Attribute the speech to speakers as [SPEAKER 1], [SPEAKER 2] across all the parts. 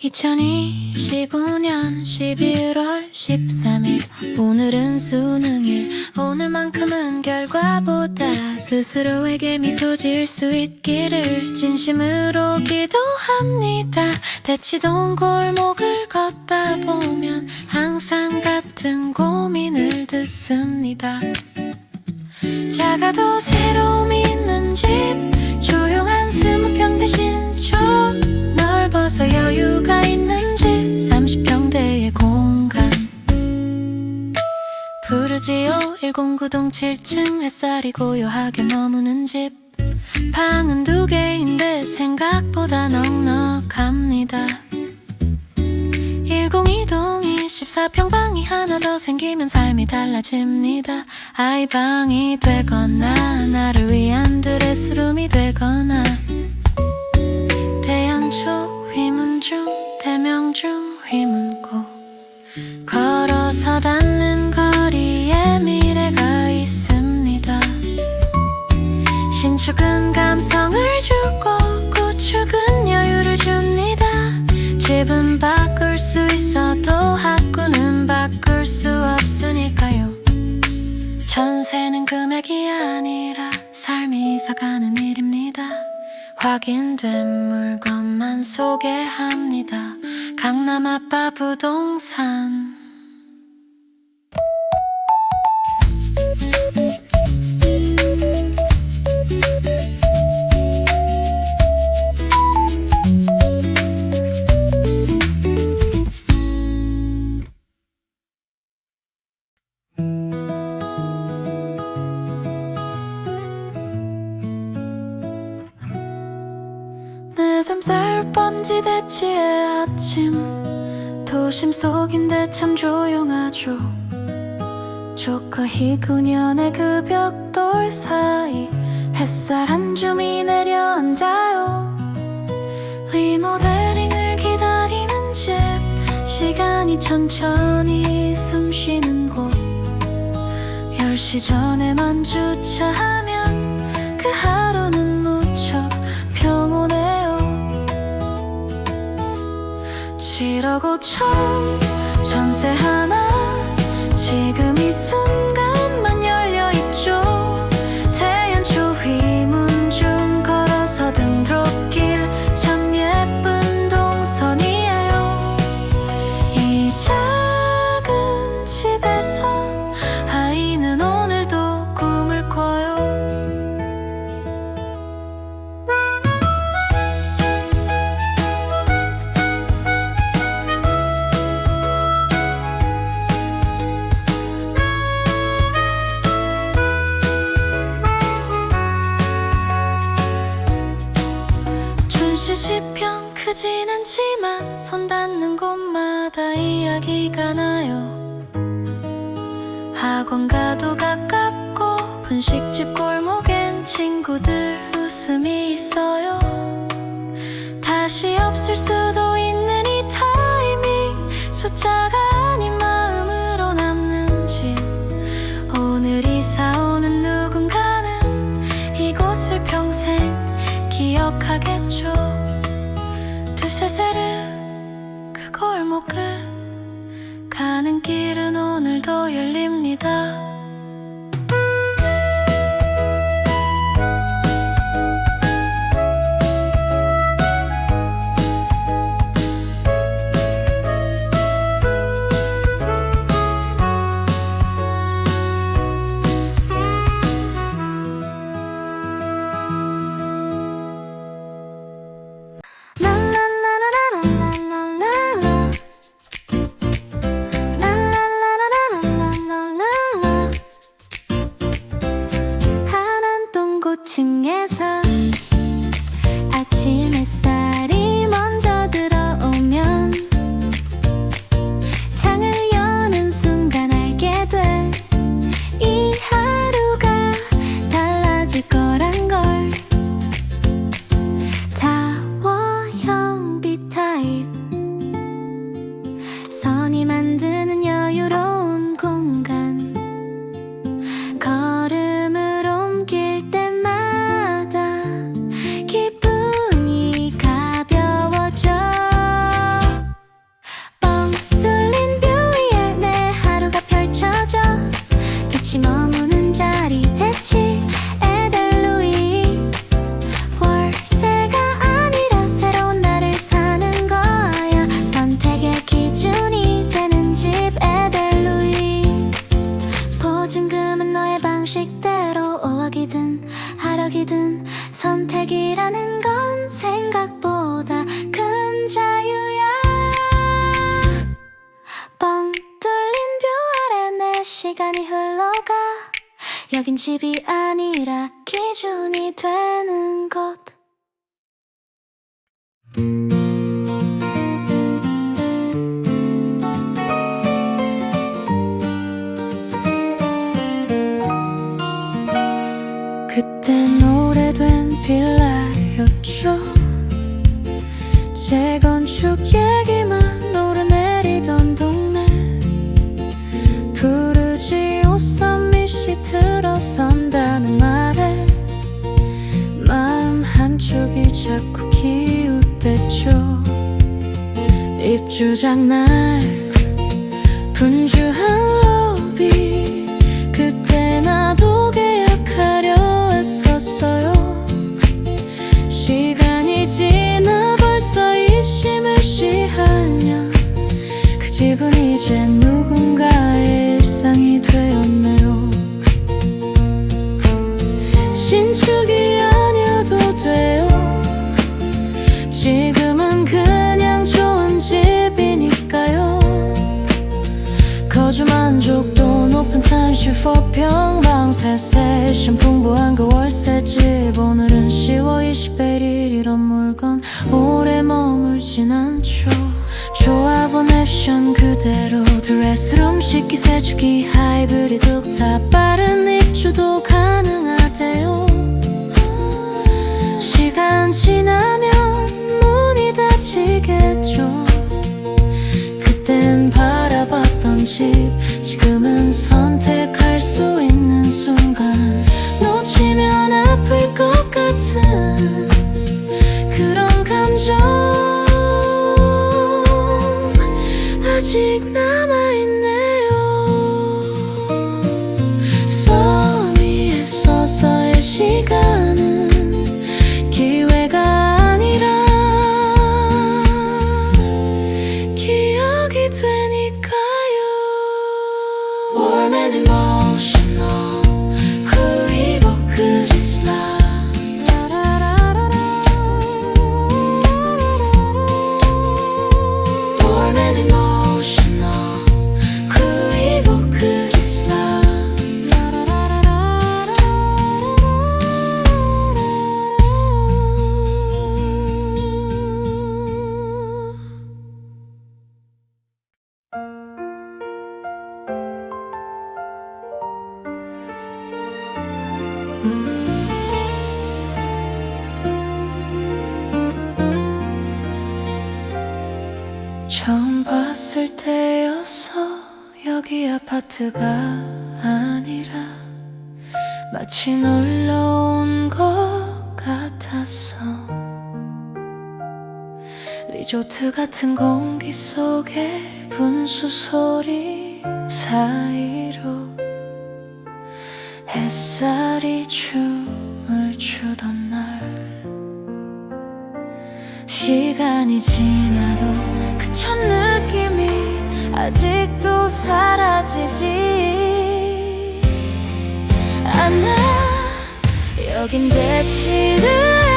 [SPEAKER 1] 2025년 11월 13일 오늘은 수능일. 오늘만큼은 결과보다 스스로에게 미소 지을 수 있기를 진심으로 기도합니다. 대치동 골목을 걷다 보면 항상 같은 고민을 듣습니다. 작아도 새로움이 있는 집 조용한 스무평 대신 좀 넓어서 여유가 있는 집 30평대의 공간. 부르지요 109동 7층 햇살이 고요하게 머무는 집. 방은 두 개인데 생각보다 넉넉합니다. 102동이 14평 방이 하나 더 생기면 삶이 달라집니다. 아이방이 되거나 나를 위한 드레스룸이 되거나. 대연초 걸어서 닿는 거리에 미래가 있습니다. 신축은 감성을 주고 구축은 여유를 줍니다. 집은 바꿀 수 있어도 학구는 바꿀 수 없으니까요. 전세는 금액이 아니라 삶이 이사가는 일입니다. 확인된 물건만 소개합니다. 강남 아빠 부동산 대치의 아침. 도심 속인데 참 조용하죠. 조커 희구년의 그 벽돌 사이 햇살 한 줌이 내려 앉아요. 리모델링을 기다리는 집 시간이 천천히 숨 쉬는 곳. 10시 전에만 주차하면 7억 5천 전세 하나 지금 이 순간 친구들 웃음이 있어요. 다시 없을 수도 있는 이 타이밍. 숫자가 여긴 집이 아니라 기준이 되는 곳. 그땐 오래된 빌라였죠. 재건축 얘기 들어선다는 말에 마음 한쪽이 자꾸 기웃댔죠. 입주작 날 분주한 로비 거주 만족도 높은 탄슈 4평방. 새 세션 풍부한 그 월세집. 오늘은 10월 21일 이런 물건 오래 머물진 않죠. 좋아 보내션 그대로 드레스룸 식기 세척기 하이브리드 다 빠른 입주도 가능하대요. 시간 지나면 문이 닫히겠죠 집 지금은 선택할 수 있는 순간 놓치면 아플 것 같은 그런 감정. 아직 남아 봤을 때였어 여기 아파트가 아니라 마치 놀러 온 것 같았어 리조트 같은 공기 속에 분수 소리 사이로 햇살이 춤을 추던 날 시간이 지나도 그 첫 느낌이 아직도 사라지지 않아. 여긴 대치르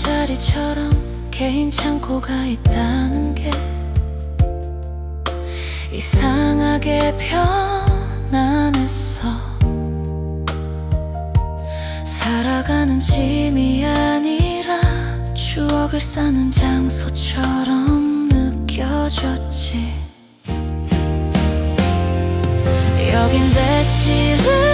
[SPEAKER 1] 자리처럼 개인 창고가 있다는 게 이상하게 편안했어. 살아가는 짐이 아니라 추억을 쌓는 장소처럼 느껴졌지. 여긴 대치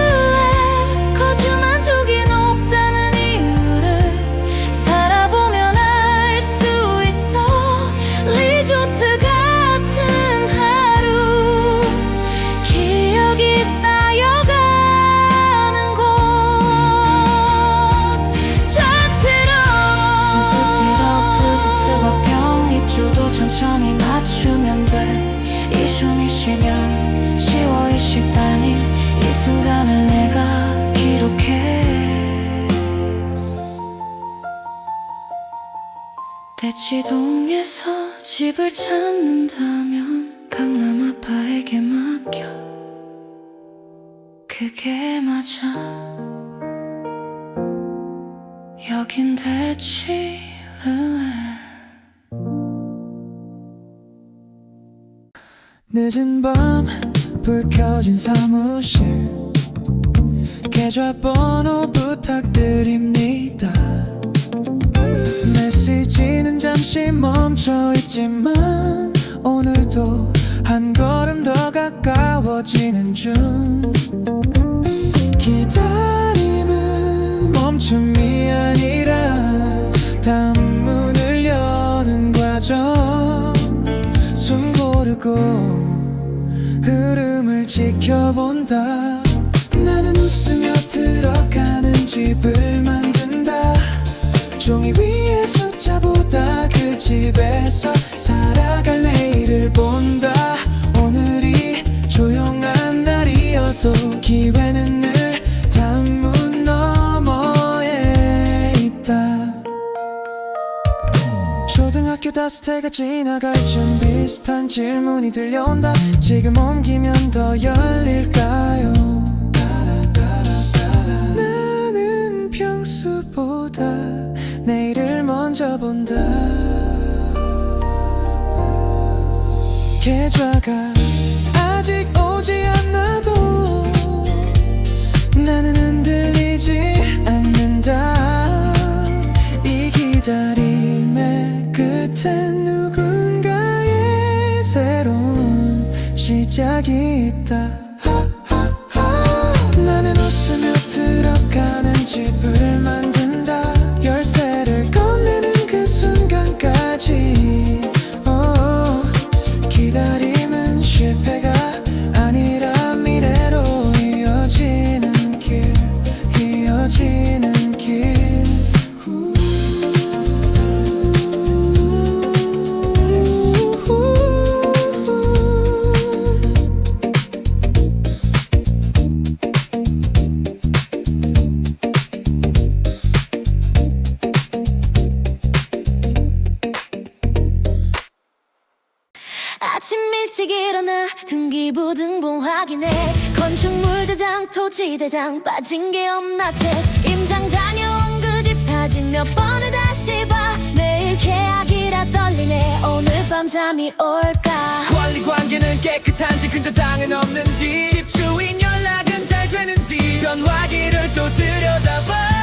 [SPEAKER 1] 대치동에서 집을 찾는다면 강남 아빠에게 맡겨. 그게 맞아. 여긴 대치루에
[SPEAKER 2] 늦은 밤 불 켜진 사무실. 계좌번호 부탁드립니다 메시지는 잠시 멈춰 있지만 오늘도 한 걸음 더 가까워지는 중. 기다림은 멈춤이 아니라 다음 문을 여는 과정. 숨 고르고 흐름을 지켜본다. 나는 웃으며 들어가는 집을 만든다. 종이 위에 숫자보다 그 집에서 살아갈 내일을 본다. 오늘이 조용한 날이어도 기회는 늘 다음 문 너머에 있다. 초등학교 다섯 해가 지나갈 쯤 비슷한 질문이 들려온다. 지금 옮기면 더 열릴까요 먼저 본다. 계좌가 아직 오지 않아도 나는 흔들리지 않는다. 이 기다림의 끝엔 누군가의 새로운 시작이 있다 지
[SPEAKER 1] 대장 빠진 게 없나 책. 임장 다녀온 그 집 사진 몇 번을 다시 봐. 내일 계약이라 떨리네. 오늘 밤 잠이 올까?
[SPEAKER 2] 관리 관계는 깨끗한지 근저 당은 없는지. 집주인 연락은 잘 되는지. 전화기를 또 들여다봐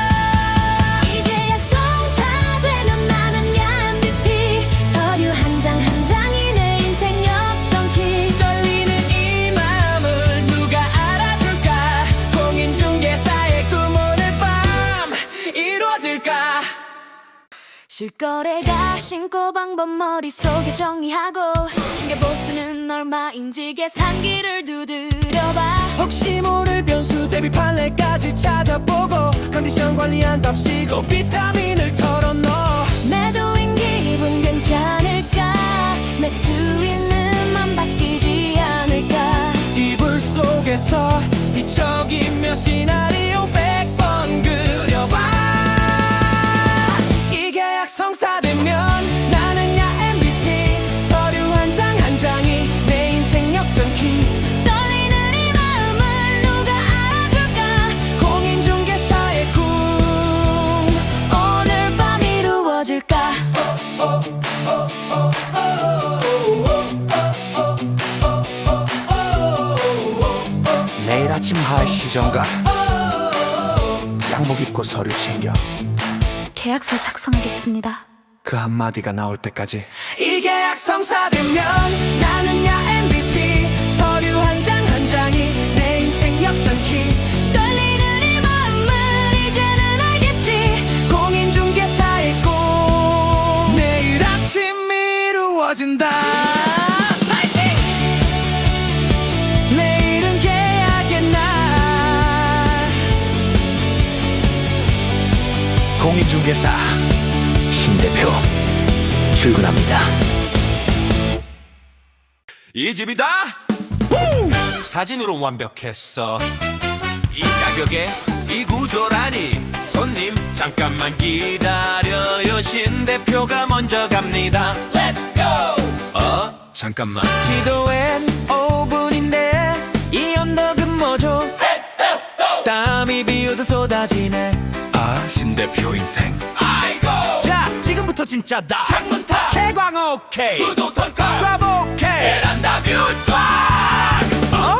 [SPEAKER 1] 실거래가 신고 방법 머릿속에 정리하고 중개보수는 얼마인지 계산기를 두드려봐.
[SPEAKER 2] 혹시 모를 변수 대비 판례까지 찾아보고 컨디션 관리한답시고 비타민을 털어넣어.
[SPEAKER 1] 매도인 기분 괜찮을까? 매수인은 맘 바뀌지 않을까?
[SPEAKER 2] 이불 속에서 뒤척이며 시나리오 백
[SPEAKER 3] 9시 정각 양복 입고 서류 챙겨.
[SPEAKER 1] 계약서 작성하겠습니다.
[SPEAKER 3] 그 한마디가 나올 때까지.
[SPEAKER 2] 이 계약 성사 되면 나는 야 MVP 이
[SPEAKER 4] 집이다. 후! 사진으로 완벽했어. 이 가격에 이 구조라니 손님 잠깐만 기다려요 신 대표가 먼저 갑니다 Let's go 어? 잠깐만
[SPEAKER 3] 지도엔 5분인데 이 언덕은 뭐죠 땀이 비오듯 쏟아지네
[SPEAKER 5] 아 신 대표 인생
[SPEAKER 4] 아이고
[SPEAKER 3] 자 지금부터 진짜 다.
[SPEAKER 4] 창문탑
[SPEAKER 3] 채광 오케이.
[SPEAKER 4] 수도 털까
[SPEAKER 3] 수압 오케이.
[SPEAKER 4] 베란다 뷰트와
[SPEAKER 3] 어?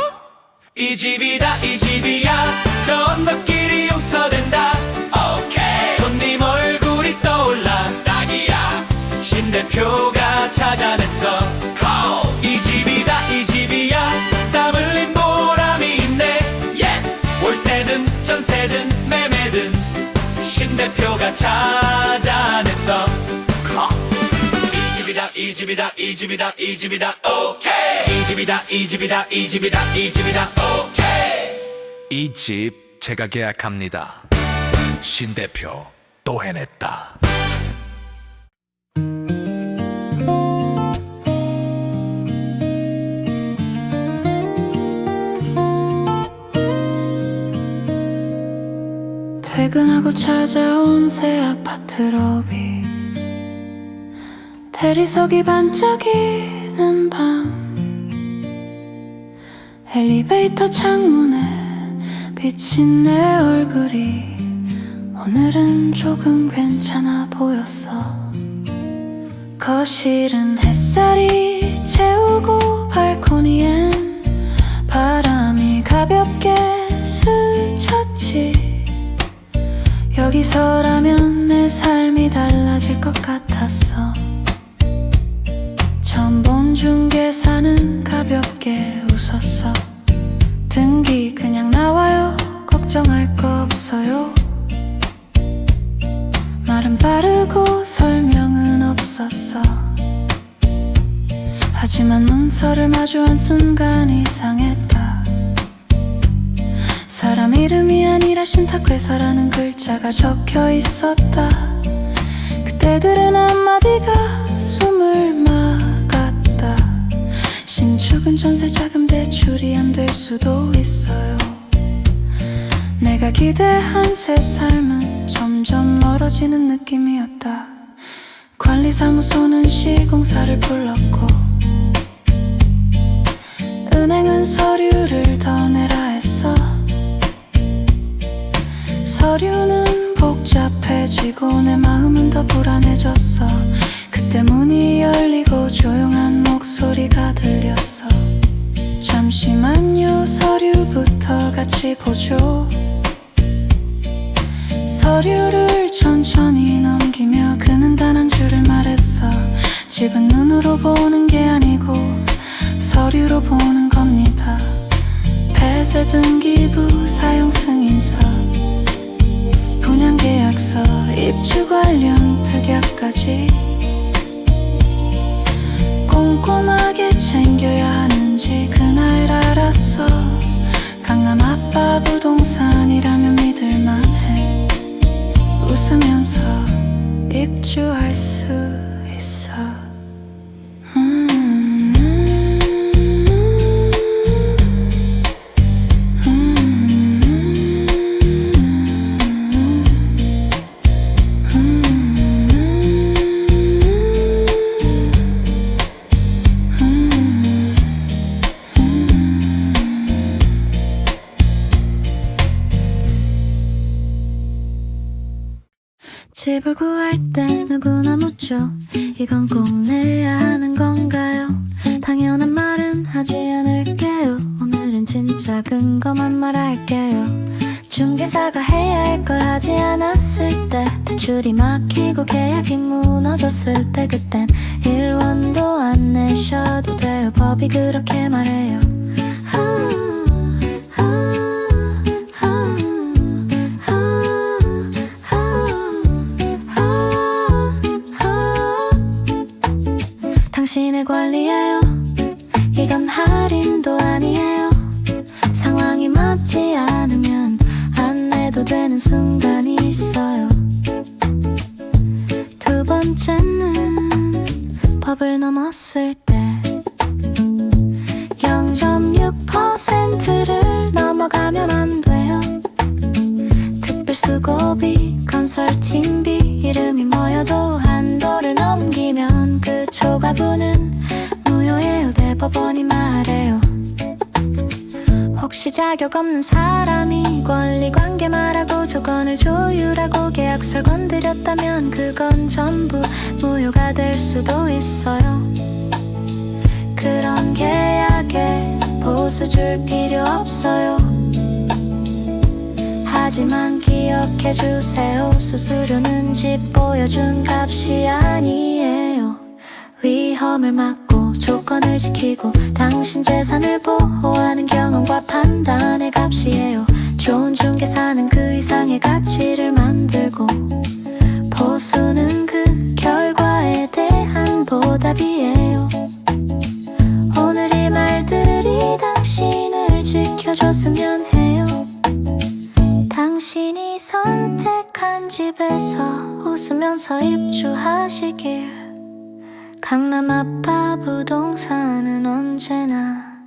[SPEAKER 4] 이 집이다 이 집이야. 저 언덕길이 용서된다. 오케이. 손님 얼굴이 떠올라. 딱이야. 신 대표가 찾아냈어. Call. 이 집이다 이 집이야. 땀 흘린 보람이 있네. Yes. 월세든 전세든 매매든. 신 대표가 찾아냈어. 이 집
[SPEAKER 5] 제가 계약합니다. 신 대표 또 해냈다.
[SPEAKER 1] 퇴근하고 찾아온 새 아파트 로비 대리석이 반짝이는 밤. 엘리베이터 창문에 비친 내 얼굴이 오늘은 조금 괜찮아 보였어. 거실은 햇살이 채우고 발코니엔 바람이 가볍게 스쳤지. 여기서라면 내 삶이 달라질 것 같았 가볍게 웃었어. 등기 그냥 나와요. 걱정할 거 없어요. 말은 빠르고 설명은 없었어. 하지만 문서를 마주한 순간 이상했다. 사람 이름이 아니라 신탁회사라는 글자가 적혀 있었다. 그때들은 한마디가 숨을 막았다 신축은 전세 자금 대출이 안 될 수도 있어요. 내가 기대한 새 삶은 점점 멀어지는 느낌이었다. 관리사무소는 시공사를 불렀고 은행은 서류를 더 내라 했어. 서류는 복잡해지고 내 마음은 더 불안해졌어. 그때 문이 열리고 조용한 목 같이 보죠. 서류를 천천히 넘기며 그는 단 한 줄을 말했어. 집은 눈으로 보는 게 아니고 서류로 보는 겁니다. 폐쇄 등기부 사용 승인서 분양 계약서 입주 관련 특약까지 꼼꼼하게 챙겨야 하는지 그날 알았어 강남 아빠 부동산이라면 믿을만해. 웃으면서 입주할 수 있어 집을 때 누구나 묻죠. 이건 꼭 내야 하는 건가요? 당연한 말은 하지 않을게요. 오늘은 진짜 근거만 말할게요. 중개사가 해야 할 걸 하지 않았을 때 대출이 막히고 계약이 무너졌을 때 그땐 일원도 안 내셔도 돼요. 법이 그렇게 말해요. 아, 아, 당신의 권리예요. 이건 할인도 아니에요. 상황이 맞지 않으면 안 내도 되는 순간이 있어요. 두 번째는 법을 넘었을 때 0.6%를 넘어가면 안 돼요. 특별수고비 컨설팅비 이름이 뭐여도 과분은 무효예요 대법원이 말해요. 혹시 자격 없는 사람이 권리관계 말하고 조건을 조율하고 계약서를 건드렸다면 그건 전부 무효가 될 수도 있어요. 그런 계약에 보수 줄 필요 없어요. 하지만 기억해 주세요. 수수료는 집 보여준 값이 아니에요 위험을 막고 조건을 지키고 당신 재산을 보호하는 경험과 판단의 값이에요. 좋은 중개사는 그 이상의 가치를 만들고 보수는 그 결과에 대한 보답이에요. 오늘 이 말들이 당신을 지켜줬으면 해요. 당신이 선택한 집에서 웃으면서 입주하시길 강남 아빠 부동산은 언제나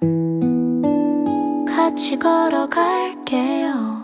[SPEAKER 1] 같이 걸어갈게요